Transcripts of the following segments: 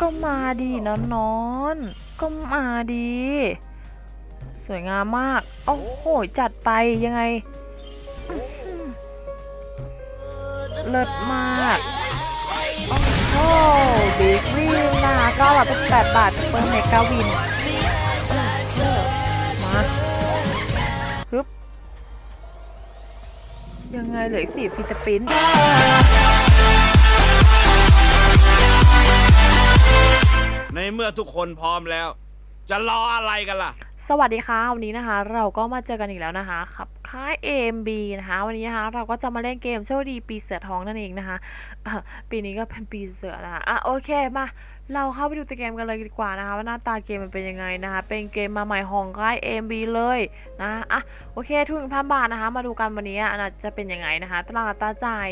ก็มาดีนอนนอน ก็มาดี สวยงามมาก โอ้โห จัดไปยังไง เลิศมาก โอ้โหบิ๊กวินนะก็ร้อยเป็นแปดบาทเปิร์เมกาวินมาฮึบยังไงเหลืออีกสี่ฟีสปิน ในเมื่อทุกคนพร้อมแล้ว จะรออะไรกันล่ะ สวัสดีค่ะวันนี้นะคะ เราก็มาเจอกันอีกแล้วนะคะกับค่าย AMB นะคะ วันนี้นะคะ เราก็จะมาเล่นเกมโชคดีปีเสือทองนั่นเองนะคะอะปีนี้ก็เป็นปีเสือนะคะอะโอเคมาเราเข้าไปดูตัวเกมกันเลยดีกว่านะคะว่าหน้าตาเกมมันเป็นยังไงนะคะ เป็นเกมมาใหม่ของค่าย AMB เลยนะอะโอเคทุนพันบาทนะคะ มาดูกันวันนี้อะน่าจะเป็นยังไงนะคะตารางตาจ่าย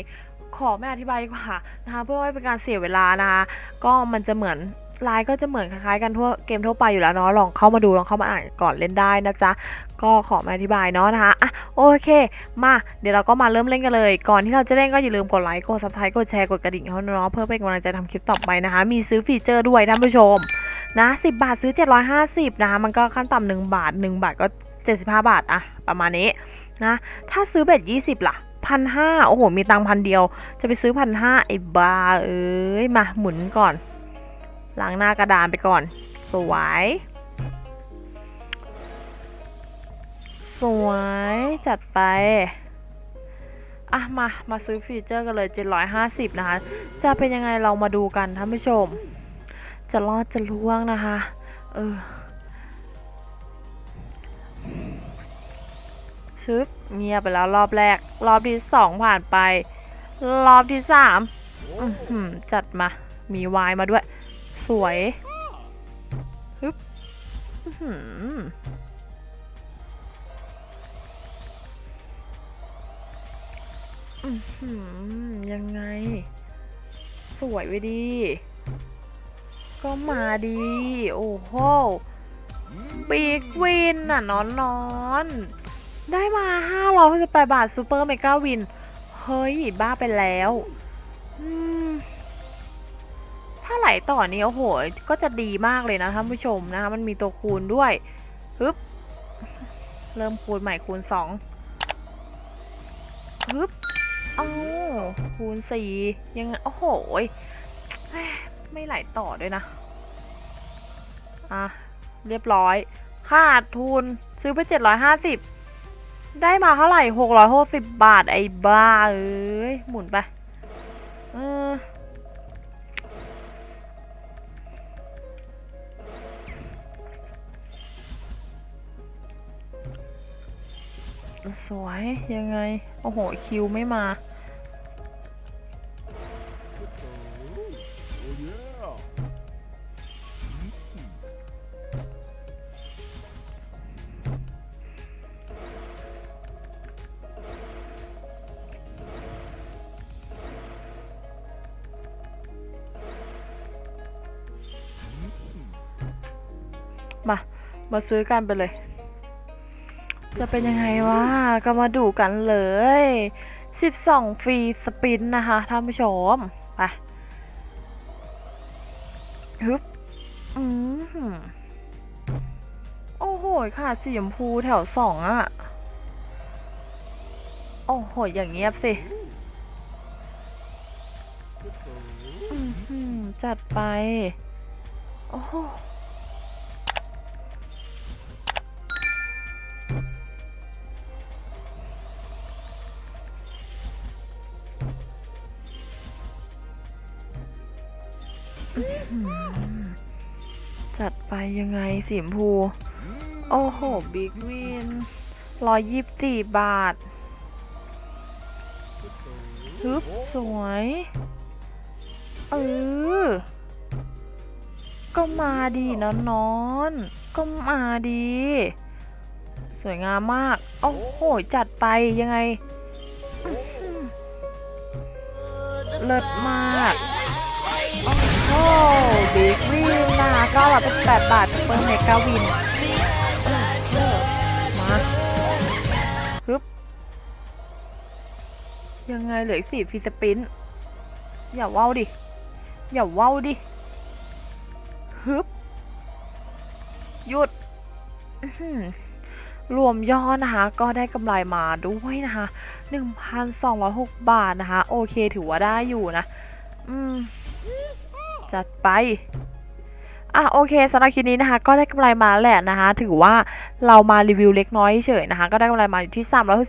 ขอไม่อธิบายดีกว่านะคะเพื่อไม่เป็นการเสียเวลานะคะก็มันจะเหมือน ลายก็จะเหมือนคล้ายๆกันทั่วเกมทั่วไปอยู่แล้วเนาะลองเข้ามาดูลองเข้ามาอ่านก่อนเล่นได้นะจ๊ะก็ขอม่อธิบายเนาะนะคะอะโอเค มาเดี๋ยวเราก็มาเริ่มเล่นกันเลย ก่อนที่เราจะเล่นก็อย่าลืมกดไลค์กดซับสไครต์กดแชร์กดกระดิ่งเขาเนาะเพื่อเป็นกำลังใจทำคลิปต่อไปนะคะ มีซื้อฟีเจอร์ด้วยท่านผู้ชมนะ10 บาทซื้อ 750นะคะมันก็ขั้นต่ำ1บาท 1 บาทก็ 75 บาทอะประมาณนี้นะถ้าซื้อเบ็ด20 ล่ะพันห้าโอ้โห มีตังค์พันเดียว จะไปซื้อพันห้าไอ้บาเอ้ย มาหมุนก่อน ล้างหน้ากระดานไปก่อน สวย สวย จัดไป อะ มา มาซื้อฟีเจอร์กันเลย 750 นะคะ จะเป็นยังไงเรามาดูกันท่านผู้ชม จะรอดจะล่วงนะคะ เออชึบเงียบไปแล้วรอบแรก รอบที่สองผ่านไป รอบที่สามจัดมา มีวายมาด้วย สวยฮึบอื้อหืออื้อหือยังไง สวยไว้ดี ก็มาดี โอ้โหบิ๊กวินน่ะนอนนอนได้มา568บาทซูเปอร์เมกาวิน เฮ้ย บ้าไปแล้ว อืม ถ้าไหลต่อนี้โอ้โห ก็จะดีมากเลยนะท่านผู้ชมนะคะ มันมีตัวคูณด้วยฮึบเริ่มคูณใหม่คูณสองฮึบเอ้าคูณสี่ยังโอ้โหไม่ไหลต่อด้วยนะ อะ เรียบร้อย ขาดทุนซื้อไปเจ็ดร้อยห้าสิบได้มาเท่าไหร่หกร้อยหกสิบบาทไอ้บ้า เอ้ย หมุนไป เออ สวยยังไง โอ้โห คิวไม่มา มา มาซื้อกันไปเลย จะเป็นยังไงวะก็มาดูกันเลย 12 ฟรีสปินนะคะท่านผู้ชมไปฮึบอืมหือโอ้โหค่ะสีชมพูแถวสองอะโอ้โห อย่างเงียบสิจัดไป โอ้ จัดไปยังไงสีชมพู โอ้โห บิ๊กวินร้อยยี่สิบสี่บาทฮึบสวย เออ ก็มาดีนอนนอน ก็มาดี สวยงามมาก โอ้โห จัดไปยังไง เลิศมาก โอ้โหบิ๊กวินนะก็ร้อยเป็นแปดบาทเปิร์เมกาวินมาฮึบยังไงเหลืออีกสี่ฟีสปินอย่าว้าวดิ อย่าว้าวดิฮึบหยุดรวมยอดนะคะ ก็ได้กำไรมาด้วยนะคะ1,206 บาทนะคะ โอเคถือว่าได้อยู่นะ อืม จัดไปอะโอเคสำหรับคลิปนี้นะคะ ก็ได้กำไรมาแล้วแหละนะคะ ถือว่าเรามารีวิวเล็กน้อยเฉยนะคะ ก็ได้กำไรมาอยู่ที่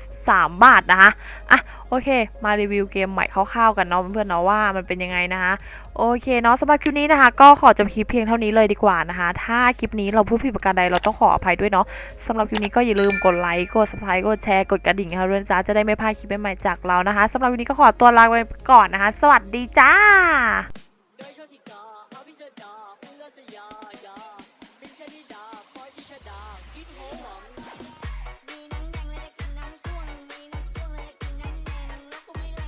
363 บาทนะคะอะโอเค มารีวิวเกมใหม่คร่าวๆกันเนาะเพื่อนๆเนาะว่ามันเป็นยังไงนะคะโอเคเนาะสำหรับคลิปนี้นะคะ ก็ขอจบคลิปเพียงเท่านี้เลยดีกว่านะคะ ถ้าคลิปนี้เราพูดผิดประการใดเราต้องขออภัยด้วยเนาะสำหรับคลิปนี้ก็อย่าลืมกดไลค์กด subscribe กดแชร์กดกระดิ่งค่ะด้วยนะจ้าจะได้ไม่พลาดคลิปใหม่ๆจากเรานะคะสำหรับวันนี้ก็ขอตัวลาไปก่อนนะคะ สวัสดีจ้า ดาคุณรัศยายาเป็นชนิดาคอยที่ชดากิหัวหวัง